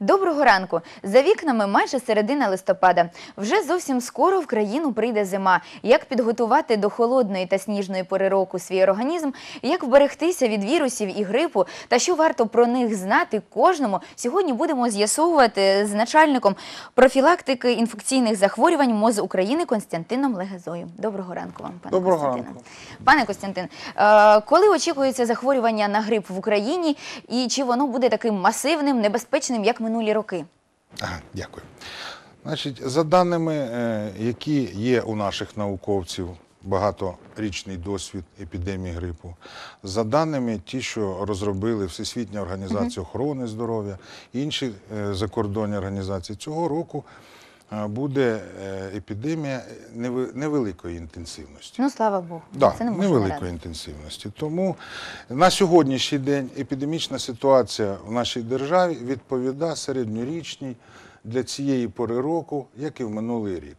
Доброго ранку! За вікнами майже середина листопада. Вже зовсім скоро в країну прийде зима. Як підготувати до холодної та сніжної пори року свій організм, як вберегтися від вірусів і грипу, та що варто про них знати кожному, сьогодні будемо з'ясовувати з начальником профілактики інфекційних захворювань МОЗ України Константином Легезою. Доброго ранку вам, пане Доброго Костянтине. ранку. Пане Костянтин, е, коли очікується захворювання на грип в Україні, і чи воно буде таким масивним, небезпечним, як минулі роки? Ага, дякую. Значить, за даними, е, які є у наших науковців, багаторічний досвід епідемії грипу, за даними ті, що розробили Всесвітня організація охорони здоров'я, інші е, закордонні організації, цього року буде е, епідемія невеликої інтенсивності. Ну слава Богу, Да, це не невеликої радити. інтенсивності. Тому на сьогоднішній день епідемічна ситуація в нашій державі відповідає середньорічній для цієї пори року, як і в минулий рік.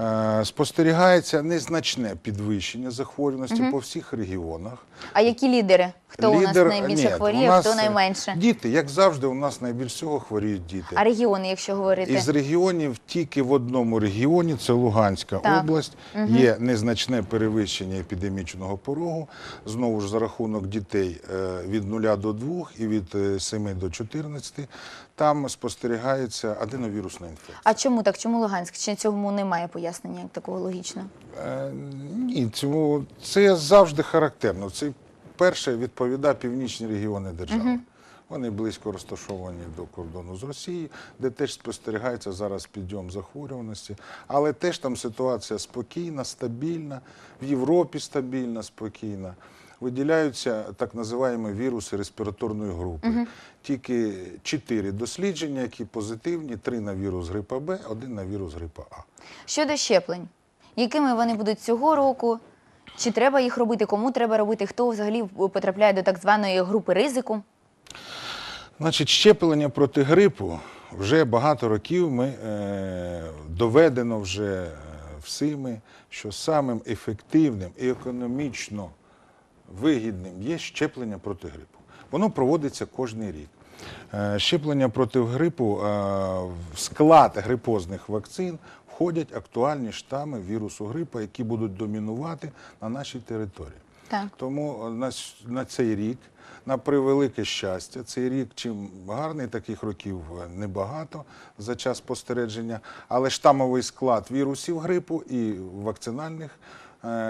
Е, Спостерігається незначне підвищення захворюваності по всіх регіонах. А які лідери? Хто у нас Лідер- найбільше Ні, хворіє, нас, хто е, найменше? Діти, як завжди, у нас найбільш всього хворіють діти. А регіони, якщо говорити? Із регіонів тільки в одному регіоні, це Луганська Так. область, є незначне перевищення епідемічного порогу. Знову ж за рахунок дітей е, від 0 до 2 і від е, 7 до 14. Там спостерігається аденовірусна інфекція. А чому так? Чому Луганськ? Чи цьому немає пояснення як такого логічного? Е, Ні, цьому це завжди характерно. Це перше відповідає північні регіони держави. Вони близько розташовані до кордону з Росією, де теж спостерігається зараз підйом захворюваності. Але теж там ситуація спокійна, стабільна, в Європі стабільна, спокійна. Виділяються так називаємо віруси респіраторної групи. Тільки чотири дослідження, які позитивні: три на вірус грипа Б, один на вірус грипа А. Щодо щеплень, якими вони будуть цього року? Чи треба їх робити? Кому треба робити? Хто взагалі потрапляє до так званої групи ризику? Значить, щеплення проти грипу вже багато років ми е, доведено вже е, всіми, що самим ефективним і економічно вигідним є щеплення проти грипу. Воно проводиться кожен рік. Е, щеплення проти грипу е, в склад грипозних вакцин входять актуальні штами вірусу грипа, які будуть домінувати на нашій території. Так. Тому на, на цей рік, на превелике щастя, цей рік чим гарний, таких років е, небагато за час спостереження, але штамовий склад вірусів грипу і вакцинальних е,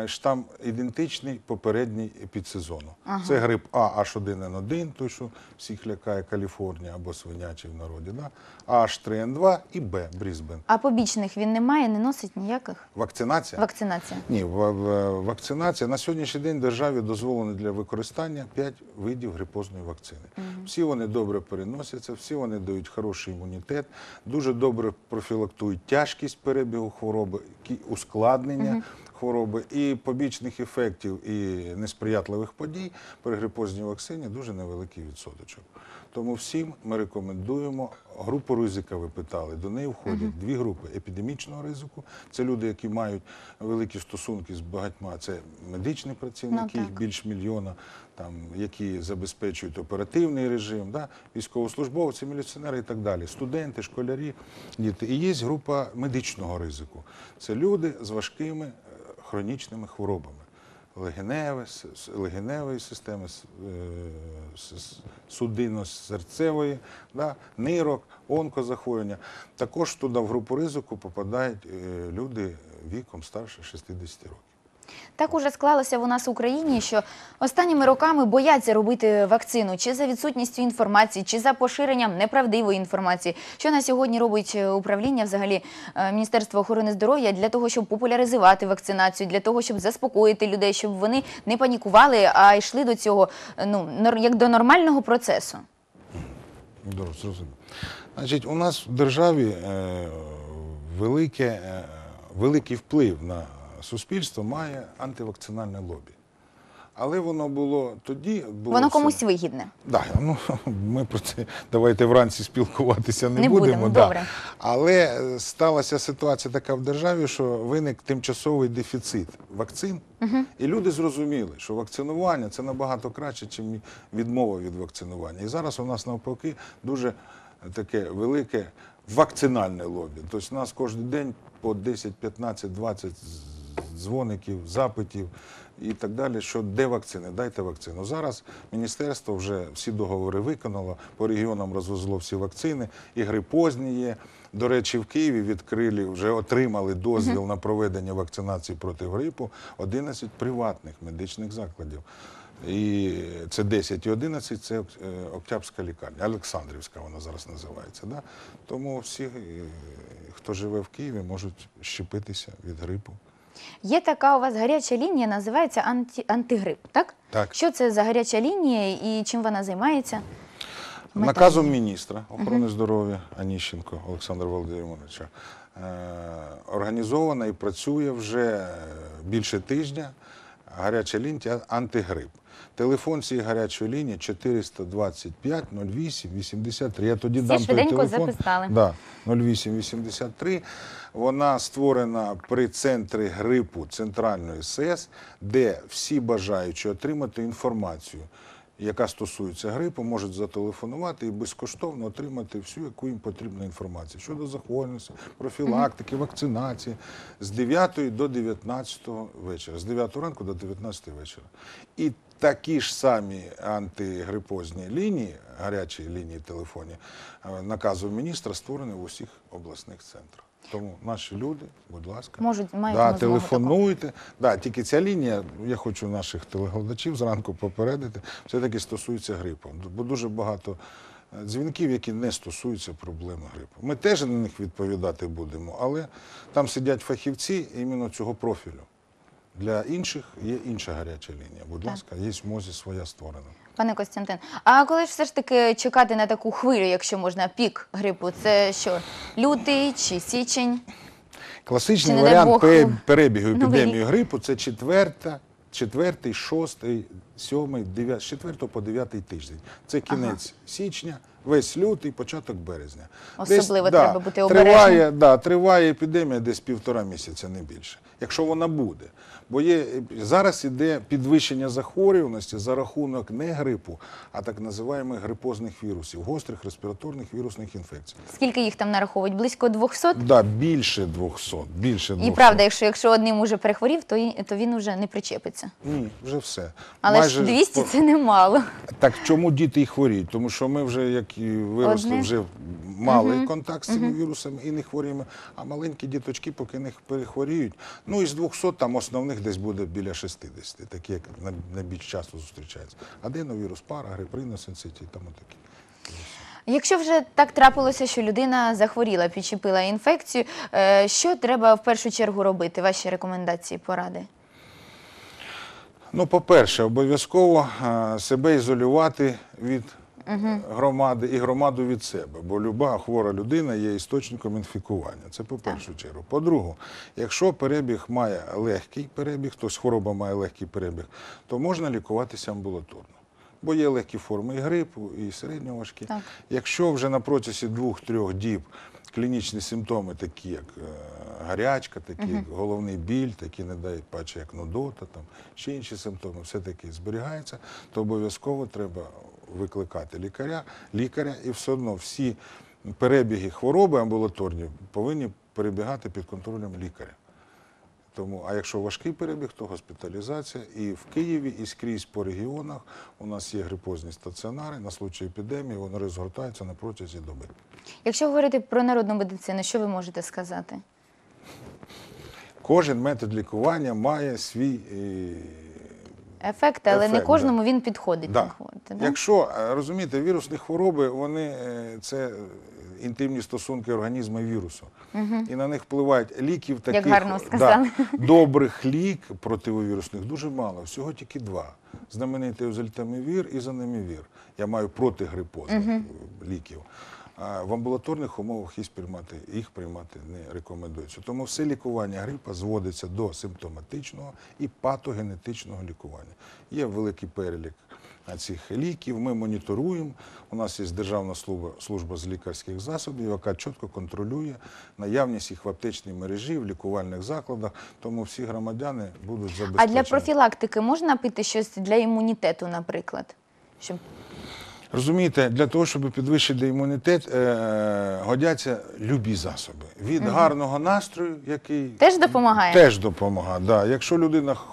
штам ідентичний попередній підсезону. Це грип А H1N1, той, що всіх лякає Каліфорнія або свинячий в народі, да? H3N2 і Б Брізбен. А побічних він не має, не носить ніяких? Вакцинація? Вакцинація. Ні, вакцинація на сьогоднішній день державі дозволено для використання 5 видів грипозної вакцини. Всі вони добре переносяться, всі вони дають хороший імунітет, дуже добре профілактують тяжкість перебігу хвороби, ускладнення хвороби і побічних ефектів і несприятливих подій при грипозній вакцині дуже невеликий відсоточок. Тому всім ми рекомендуємо групу ризика. Ви питали. До неї входять дві групи епідемічного ризику. Це люди, які мають великі стосунки з багатьма. Це медичні працівники, Ну, їх більш мільйона, там які забезпечують оперативний режим, да? військовослужбовці, міліціонери і так далі, студенти, школярі, діти. І є група медичного ризику. Це люди з важкими хронічними хворобами легеневої системи, е, судинно-серцевої, нирок, онкозахворювання. Також туди в групу ризику попадають е, люди віком старше 60 років. Так уже склалося у нас в Україні, що останніми роками бояться робити вакцину чи за відсутністю інформації, чи за поширенням неправдивої інформації. Що на сьогодні робить е, управління, взагалі е, Міністерство охорони здоров'я для того, щоб популяризувати вакцинацію, для того, щоб заспокоїти людей, щоб вони не панікували, а йшли до цього е, ну як до нормального процесу. Добре, зрозуміло. Значить, у нас в державі е, велике, е, великий вплив на суспільство має антивакцинальне лобі. Але воно було тоді. Було Воно все- комусь вигідне. Да, ну ми про це давайте вранці спілкуватися не, Не будемо, будемо. да. добре. Але е, сталася ситуація така в державі, що виник тимчасовий дефіцит вакцин, і люди зрозуміли, що вакцинування це набагато краще, ніж відмова від вакцинування. І зараз у нас навпаки дуже таке велике вакцинальне лобі. Тобто у нас кожен день по 10, 15, 20 з- дзвоників, запитів і так далі, що де вакцини, дайте вакцину. Зараз міністерство вже всі договори виконало, по регіонам розвезло всі вакцини, і грипозні є. До речі, в Києві відкрили, вже отримали дозвіл на проведення вакцинації проти грипу 11 приватних медичних закладів. І це 10 і 11 це е, Октябрська лікарня, Олександрівська вона зараз називається. Да? Тому всі, е, хто живе в Києві, можуть щепитися від грипу. Є така у вас гаряча лінія, називається анти... антигрип, так? Так. Що це за гаряча лінія і чим вона займається? Мета Наказом міністра охорони здоров'я Аніщенко Олександра Володимировича е, організована і працює вже більше тижня гаряча лінія антигрип. Телефон цієї гарячої лінії 425 08 83. Я тоді Всі дам той телефон. записали. Да, 0883. Вона створена при центрі грипу Центральної СЕС, де всі бажаючі отримати інформацію, яка стосується грипу, можуть зателефонувати і безкоштовно отримати всю, яку їм потрібна інформацію щодо захворюваності, профілактики, вакцинації з 9 до 19 вечора, з 9 ранку до 19 вечора. І такі ж самі антигрипозні лінії, гарячі лінії телефонів, е, наказом міністра створені в усіх обласних центрах. Тому наші люди, будь ласка, Можуть- мають да, телефонуйте. Да, тільки ця лінія, я хочу наших телеглядачів зранку попередити, все-таки стосується грипу. Бо дуже багато е, дзвінків, які не стосуються проблеми грипу. Ми теж на них відповідати будемо, але там сидять фахівці іменно цього профілю. Для інших є інша гаряча лінія. Будь Так. ласка, є в МОЗі своя створена. Пане Костянтин, а коли ж все ж таки чекати на таку хвилю, якщо можна, пік грипу, це що, лютий чи січень? Класичний Чи, варіант перебігу епідемії грипу це четверта, четвертий, шостий, сьомий, дев'ятий, з четвертого по дев'ятий тиждень. Це кінець січня, весь лютий, початок березня. Особливо треба бути обережним. Триває, да, триває епідемія десь півтора місяця, не більше. Якщо вона буде. Бо є, зараз іде підвищення захворюваності за рахунок не грипу, а так називаємих грипозних вірусів, гострих респіраторних вірусних інфекцій. Скільки їх там нараховують? Близько 200? Да, більше 200. Більше 200. І правда, якщо, якщо одним уже перехворів, то, і- то він уже не причепиться. Ні, вже все. Але Майже ж 200 по- це немало. Так чому діти і хворіють? Тому що ми вже, як і виросли, Одне. вже мали контакт з цими вірусами і не хворіємо. А маленькі діточки, поки не перехворіють, ну із 200 там основних десь буде біля 60, такі, як найбільш часто зустрічаються. Аденовірус, пара, грип, риносенцитій, там отакі. Якщо вже так трапилося, що людина захворіла, підчепила інфекцію, е, що треба в першу чергу робити? Ваші рекомендації, поради? Ну, по-перше, обов'язково е, себе ізолювати від громади і громаду від себе, бо люба хвора людина є істочником інфікування. Це по першу чергу. По-друге, якщо перебіг має легкий перебіг, тобто хвороба має легкий перебіг, то можна лікуватися амбулаторно. Бо є легкі форми і грипу, і середньоважкі. Так. Якщо вже на протязі двох-трьох діб клінічні симптоми, такі як е, гарячка, такі як головний біль, такі, не дай паче, як нудота, там, ще інші симптоми, все-таки зберігаються, то обов'язково треба викликати лікаря, лікаря, і все одно всі перебіги хвороби амбулаторні повинні перебігати під контролем лікаря. Тому, а якщо важкий перебіг, то госпіталізація. І в Києві, і скрізь по регіонах у нас є грипозні стаціонари на случай епідемії, вони розгортаються на протязі доби. Якщо говорити про народну медицину, що ви можете сказати? Кожен метод лікування має свій. Е, Ефект, але не Ефект, кожному він підходить. Да. так говорите, да? Якщо е, розумієте, вірусні хвороби, вони е, це е, інтимні стосунки організму і вірусу. І на них впливають ліків таких гарно сказали. добрих лік противовірусних дуже мало. Всього тільки два. Знаменитий озельтамівір і занемівір. Я маю протигрипозних е, ліків. А в амбулаторних умовах їх приймати, їх приймати не рекомендується. Тому все лікування грипа зводиться до симптоматичного і патогенетичного лікування. Є великий перелік цих ліків. Ми моніторуємо. У нас є Державна служба, служба з лікарських засобів, яка чітко контролює наявність їх в аптечній мережі, в лікувальних закладах. Тому всі громадяни будуть забезпечені. А для профілактики можна пити щось для імунітету, наприклад? Щоб Розумієте, для того, щоб підвищити імунітет, е, годяться любі засоби. Від гарного настрою, який Теж допомагає? Теж допомагає. Да. Якщо людина х-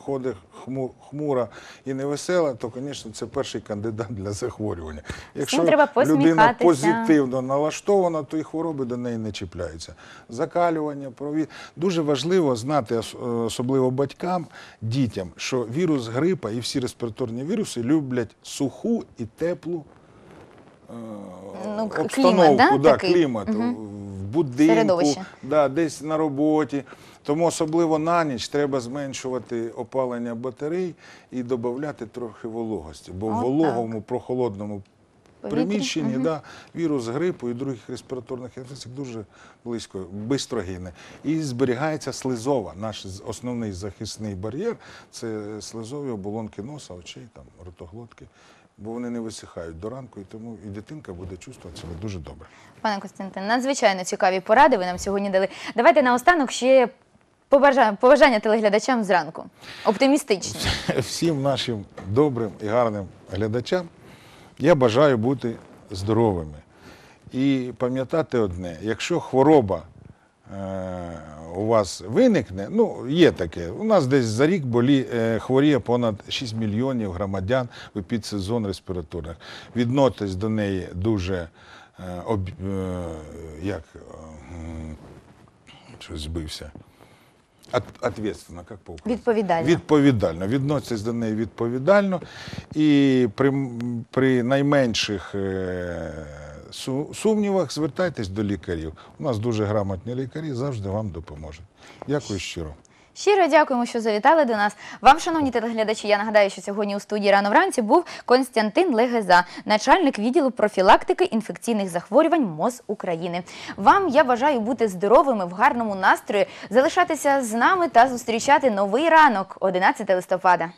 ходить хму- хмура і невесела, то, звісно, це перший кандидат для захворювання. Якщо треба людина позитивно налаштована, то і хвороби до неї не чіпляються. Закалювання, провід. Дуже важливо знати, особливо батькам, дітям, що вірус грипа і всі респіраторні віруси люблять суху і теплу е, Ну, обстановку, клімат, да, да, клімат в будинку, да, десь на роботі. Тому особливо на ніч треба зменшувати опалення батарей і додати трохи вологості. Бо в От вологому, прохолодному приміщенні да, вірус грипу і других респіраторних інфекцій дуже близько, швидко гине. І зберігається слизова. Наш основний захисний бар'єр це слизові оболонки носа, очей, там, ротоглотки. Бо вони не висихають до ранку, і тому і дитинка буде чувствувати себе дуже добре. Пане Костянтин, надзвичайно цікаві поради ви нам сьогодні дали. Давайте наостанок ще побажання, побажання телеглядачам зранку. Оптимістичні. всім нашим добрим і гарним глядачам я бажаю бути здоровими. І пам'ятати одне, якщо хвороба е, у вас виникне, ну є таке, у нас десь за рік болі, е, хворіє понад 6 мільйонів громадян в підсезон респіраторних. Відноситесь до неї дуже е, об, як щось збився. От, ответственно, як по Відповідально. Відповідально. Відносяться до неї відповідально. І при, при найменших е, су- сумнівах звертайтесь до лікарів. У нас дуже грамотні лікарі, завжди вам допоможуть. Дякую щиро. Щиро дякуємо, що завітали до нас. Вам, шановні телеглядачі, я нагадаю, що сьогодні у студії рано вранці був Константин Легеза, начальник відділу профілактики інфекційних захворювань МОЗ України. Вам я бажаю бути здоровими в гарному настрої, залишатися з нами та зустрічати новий ранок 11 листопада.